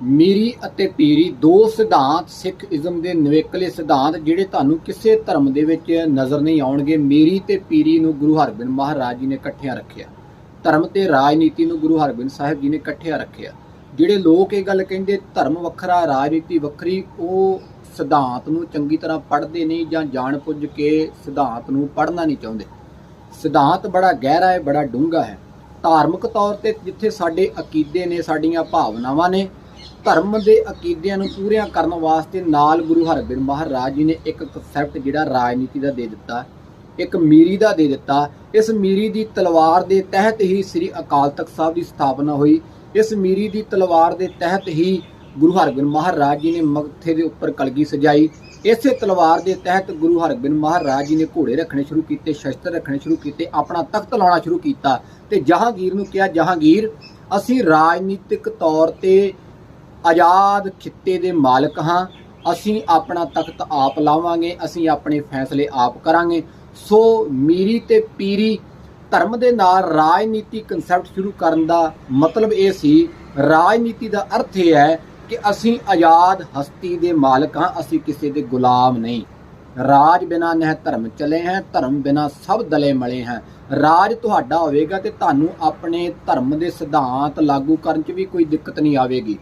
ਮੀਰੀ ਅਤੇ ਪੀਰੀ ਦੋ ਸਿਧਾਂਤ, ਸਿੱਖ ਇਜ਼ਮ ਦੇ ਨਵੇਕਲੇ ਸਿਧਾਂਤ ਜਿਹੜੇ ਤੁਹਾਨੂੰ ਕਿਸੇ ਧਰਮ ਦੇ ਵਿੱਚ ਨਜ਼ਰ ਨਹੀਂ ਆਉਣਗੇ। ਮੀਰੀ ਤੇ ਪੀਰੀ ਨੂੰ ਗੁਰੂ ਹਰਗੋਬਿੰਦ ਮਹਾਰਾਜ ਜੀ ਨੇ ਇਕੱਠਿਆਂ ਰੱਖਿਆ। ਧਰਮ ਤੇ ਰਾਜਨੀਤੀ ਨੂੰ ਗੁਰੂ ਹਰਗੋਬਿੰਦ ਸਾਹਿਬ ਜੀ ਨੇ ਇਕੱਠਿਆਂ ਰੱਖਿਆ। ਜਿਹੜੇ ਲੋਕ ਇਹ ਗੱਲ ਕਹਿੰਦੇ, ਧਰਮ ਵੱਖਰਾ, ਰਾਜਨੀਤੀ ਵੱਖਰੀ, ਉਹ ਸਿਧਾਂਤ ਨੂੰ ਚੰਗੀ ਤਰ੍ਹਾਂ ਪੜ੍ਹਦੇ ਨਹੀਂ ਜਾਂ ਜਾਣ ਪੁੱਜ ਕੇ ਸਿਧਾਂਤ ਨੂੰ ਪੜ੍ਹਨਾ ਨਹੀਂ ਚਾਹੁੰਦੇ। ਸਿਧਾਂਤ ਬੜਾ ਗਹਿਰਾ ਹੈ, ਬੜਾ ਡੂੰਘਾ ਹੈ। ਧਾਰਮਿਕ ਤੌਰ ਤੇ ਜਿੱਥੇ ਸਾਡੇ ਅਕੀਦੇ ਨੇ, ਸਾਡੀਆਂ ਭਾਵਨਾਵਾਂ ਨੇ ਧਰਮ ਦੇ ਅਕੀਦਿਆਂ ਨੂੰ ਪੂਰੀਆਂ ਕਰਨ ਵਾਸਤੇ ਨਾਲ ਗੁਰੂ ਹਰਗੋਬਿੰਦ ਮਹਾਰਾਜ ਜੀ ਨੇ ਇੱਕ ਕਨਸੈਪਟ ਜਿਹੜਾ ਰਾਜਨੀਤੀ ਦਾ ਦੇ ਦਿੱਤਾ, ਇੱਕ ਮੀਰੀ ਦਾ ਦੇ ਦਿੱਤਾ। ਇਸ ਮੀਰੀ ਦੀ ਤਲਵਾਰ ਦੇ ਤਹਿਤ ਹੀ ਸ੍ਰੀ ਅਕਾਲ ਤਖਤ ਸਾਹਿਬ ਦੀ ਸਥਾਪਨਾ ਹੋਈ। ਇਸ ਮੀਰੀ ਦੀ ਤਲਵਾਰ ਦੇ ਤਹਿਤ ਹੀ ਗੁਰੂ ਹਰਗੋਬਿੰਦ ਮਹਾਰਾਜ ਜੀ ਨੇ ਮੱਥੇ ਦੇ ਉੱਪਰ ਕਲਗੀ ਸਜਾਈ। ਇਸੇ ਤਲਵਾਰ ਦੇ ਤਹਿਤ ਗੁਰੂ ਹਰਗੋਬਿੰਦ ਮਹਾਰਾਜ ਜੀ ਨੇ ਘੋੜੇ ਰੱਖਣੇ ਸ਼ੁਰੂ ਕੀਤੇ, ਸ਼ਸਤਰ ਰੱਖਣੇ ਸ਼ੁਰੂ ਕੀਤੇ, ਆਪਣਾ ਤਖਤ ਲਾਉਣਾ ਸ਼ੁਰੂ ਕੀਤਾ। ਤੇ ਜਹਾਂਗੀਰ ਨੂੰ ਕਿਹਾ, ਜਹਾਂਗੀਰ, ਅਸੀਂ ਰਾਜਨੀਤਿਕ ਤੌਰ ਤੇ ਆਜ਼ਾਦ ਖਿੱਤੇ ਦੇ ਮਾਲਕ ਹਾਂ। ਅਸੀਂ ਆਪਣਾ ਤਖਤ ਆਪ ਲਾਵਾਂਗੇ, ਅਸੀਂ ਆਪਣੇ ਫੈਸਲੇ ਆਪ ਕਰਾਂਗੇ। ਸੋ ਮੀਰੀ ਤੇ ਪੀਰੀ ਧਰਮ ਦੇ ਨਾਲ ਰਾਜਨੀਤੀ ਕਨਸੈਪਟ ਸ਼ੁਰੂ ਕਰਨ ਦਾ ਮਤਲਬ ਇਹ ਸੀ, ਰਾਜਨੀਤੀ ਦਾ ਅਰਥ ਇਹ ਹੈ ਕਿ ਅਸੀਂ ਆਜ਼ਾਦ ਹਸਤੀ ਦੇ ਮਾਲਕ ਹਾਂ, ਅਸੀਂ ਕਿਸੇ ਦੇ ਗੁਲਾਮ ਨਹੀਂ। ਰਾਜ ਬਿਨਾ ਨਹਿ ਧਰਮ ਚਲੇ ਹੈ, ਧਰਮ ਬਿਨਾ ਸਭ ਦਲੇ ਮਲੇ ਹੈ। ਰਾਜ ਤੁਹਾਡਾ ਹੋਵੇਗਾ ਤੇ ਤੁਹਾਨੂੰ ਆਪਣੇ ਧਰਮ ਦੇ ਸਿਧਾਂਤ ਲਾਗੂ ਕਰਨ 'ਚ ਵੀ ਕੋਈ ਦਿੱਕਤ ਨਹੀਂ ਆਵੇਗੀ।